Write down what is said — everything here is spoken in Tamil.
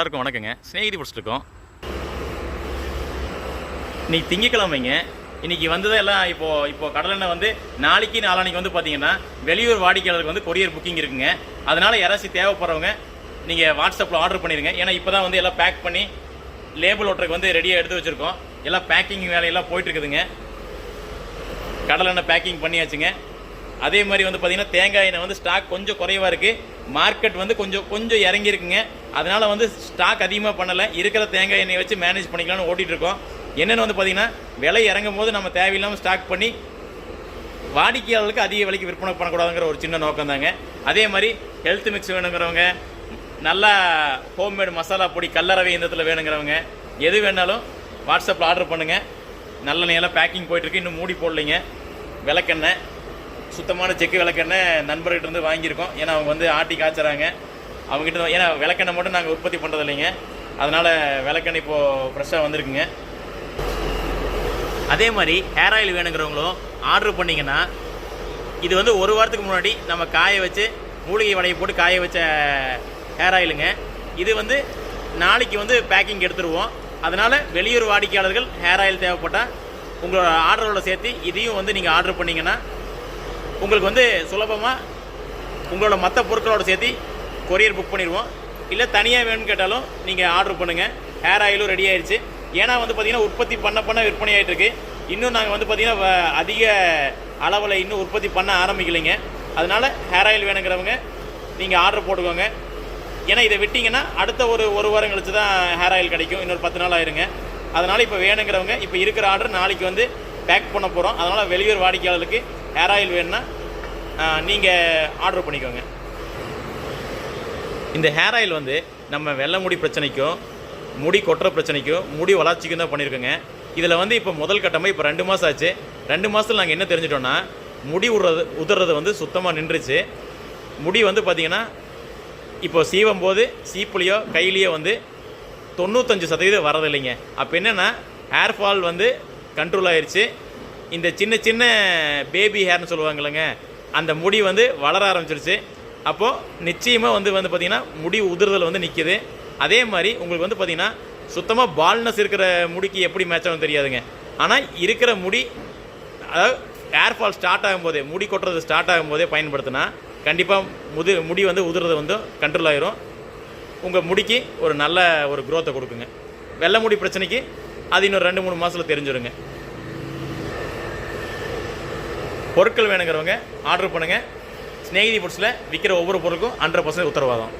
எல்லாருக்கும் வணக்கங்க. ஸ்நேகிதி பிடிச்சிருக்கோம் இன்னைக்கு திங்கக்கிழமைங்க. இன்னைக்கு வந்தது எல்லாம் இப்போ இப்போ கடலெண்ணெய் வந்து நாளைக்கு நாளானைக்கு வந்து பார்த்தீங்கன்னா வெளியூர் வாடிக்கையாளருக்கு வந்து கொரியர் புக்கிங் இருக்குங்க. அதனால யாராச்சும் தேவைப்படுறவங்க நீங்கள் வாட்ஸ்அப்பில் ஆர்டர் பண்ணிடுங்க ஏன்னா இப்போ தான் வந்து எல்லாம் பேக் பண்ணி லேபிள் ஒட்டுறதுக்கு வந்து ரெடியாக எடுத்து வச்சுருக்கோம். எல்லாம் பேக்கிங் வேலையெல்லாம் போயிட்டு இருக்குதுங்க. கடலெண்ணெய் பேக்கிங் பண்ணியாச்சுங்க. அதே மாதிரி வந்து பார்த்தீங்கன்னா தேங்காய் எண்ணெய் வந்து ஸ்டாக் கொஞ்சம் குறைவாக இருக்குது மார்க்கெட் வந்து கொஞ்சம் கொஞ்சம் இறங்கியிருக்குங்க. அதனால் வந்து ஸ்டாக் அதிகமாக பண்ணலை. இருக்கிற தேங்காய் எண்ணெயை வச்சு மேனேஜ் பண்ணிக்கலாம்னு ஓட்டிகிட்டு இருக்கோம். என்னென்னு வந்து பார்த்தீங்கன்னா விலை இறங்கும் போது நம்ம தேவையில்லாமல் ஸ்டாக் பண்ணி வாடிக்கையாளர்களுக்கு அதிக விலைக்கு விற்பனை பண்ணக்கூடாதுங்கிற ஒரு சின்ன நோக்கம் தாங்க அதே மாதிரி ஹெல்த் மிக்ஸ் வேணுங்கிறவங்க நல்லா ஹோம்மேடு மசாலா பொடி கல்லறவை இந்தத்தில் வேணுங்கிறவங்க எது வேணாலும் வாட்ஸ்அப்பில் ஆர்டர் பண்ணுங்கள் நல்ல நேரம் பேக்கிங் போயிட்டுருக்கு இன்னும் மூடி போடலைங்க. விளக்கெண்ணெய் சுத்தமான செக்கு விளக்கெண்ணெய் நண்பர்கிட்ட இருந்து வாங்கியிருக்கோம். ஏன்னா அவங்க வந்து ஆட்டி காய்ச்சறாங்க. அவங்ககிட்ட ஏன்னா விளக்கெண்ணெய் மட்டும் நாங்கள் உற்பத்தி பண்ணுறது இல்லைங்க. அதனால் விளக்கெண்ணெய் இப்போது ஃப்ரெஷ்ஷாக வந்திருக்குங்க. அதே மாதிரி ஹேர் ஆயில் வேணுங்கிறவங்களும் ஆர்டர் பண்ணிங்கன்னா இது வந்து ஒரு வாரத்துக்கு முன்னாடி நம்ம காய வச்சு மூலிகை வடையை போட்டு காய வச்ச ஹேர் ஆயிலுங்க இது வந்து நாளைக்கு வந்து பேக்கிங் எடுத்துருவோம். அதனால் வெளியூர் வாடிக்கையாளர்கள் ஹேர் ஆயில் தேவைப்பட்டால் உங்களோட ஆர்டரோட சேர்த்து இதையும் வந்து நீங்கள் ஆர்டர் பண்ணிங்கன்னா உங்களுக்கு வந்து சுலபமாக உங்களோட மற்ற பொருட்களோட சேர்த்து கொரியர் புக் பண்ணிடுவோம். இல்லை தனியாக வேணும்னு கேட்டாலும் நீங்கள் ஆர்டர் பண்ணுங்கள் ஹேர் ஆயிலும் ரெடி ஆயிடுச்சு. ஏன்னா வந்து பார்த்திங்கன்னா உற்பத்தி பண்ண பண்ண விற்பனை ஆகிட்டு இருக்கு. இன்னும் நாங்கள் வந்து பார்த்திங்கன்னா வ- அதிக அளவில் இன்னும் உற்பத்தி பண்ண ஆரம்பிக்கலைங்க. அதனால் ஹேர் ஆயில் வேணுங்கிறவங்க நீங்கள் ஆர்டர் போட்டுக்கோங்க. ஏன்னா இதை விட்டிங்கன்னா அடுத்த ஒரு ஒரு வாரம் கழிச்சு தான் ஹேர் ஆயில் கிடைக்கும். இன்னொரு பத்து நாள் ஆயிருங்க. அதனால் இப்போ வேணுங்கிறவங்க இப்போ இருக்கிற ஆர்டர் நாளைக்கு வந்து பேக் பண்ண போகிறோம் அதனால் வெளியூர் வாடிக்கையாளருக்கு ஹேர் ஆயில் வேணும்னா நீங்கள் ஆர்டர் பண்ணிக்கோங்க. இந்த ஹேர் ஆயில் வந்து நம்ம வெள்ளை முடி பிரச்சனைக்கும் முடி கொட்டுற பிரச்சனைக்கும் முடி வளர்ச்சிக்கும் தான் பண்ணியிருக்கோங்க இதில் வந்து இப்போ முதல் கட்டமாக இப்போ ரெண்டு மாதம் ஆச்சு. ரெண்டு மாதத்தில் நாங்கள் என்ன தெரிஞ்சிட்டோன்னா முடி உடுறது உதுறது வந்து சுத்தமாக நின்றுச்சு. முடி வந்து பார்த்திங்கன்னா இப்போ சீவும் போது சீப்புலையோ கையிலையோ வந்து தொண்ணூத்தஞ்சு சதவீதம் வரதில்லைங்க. அப்போ என்னென்னா ஹேர் ஃபால் வந்து கண்ட்ரோல் ஆயிடுச்சு இந்த சின்ன சின்ன பேபி ஹேர்னு சொல்லுவாங்கல்லங்க அந்த முடி வந்து வளர ஆரம்பிச்சிருச்சு. அப்போது நிச்சயமாக வந்து வந்து பார்த்திங்கன்னா முடி உதிர்தல் வந்து நிற்கிது அதே மாதிரி உங்களுக்கு வந்து பார்த்திங்கன்னா சுத்தமாக பால்னஸ் இருக்கிற முடிக்கு எப்படி மேட்ச் ஆகும் தெரியாதுங்க. ஆனால் இருக்கிற முடி அதாவது ஹேர் ஃபால் ஸ்டார்ட் ஆகும்போதே முடி கொட்டுறது ஸ்டார்ட் ஆகும்போதே பயன்படுத்தினா கண்டிப்பாக முது முடி வந்து உதிர்றது வந்து கண்ட்ரோல் ஆயிரும். உங்கள் முடிக்கு ஒரு நல்ல ஒரு குரோத்தை கொடுக்குங்க. வெள்ளை முடி பிரச்சனைக்கு அது இன்னும் ரெண்டு மூணு மாதத்தில் தெரிஞ்சிருங்க. பொருட்கள் வேணுங்கிறவங்க ஆர்டர் பண்ணுங்கள் ஸ்நேகிதி ஃபுட்ஸில் விற்கிற ஒவ்வொரு பொருளுக்கும் ஹண்ட்ரட் பர்சன்ட் உத்தரவாதம்.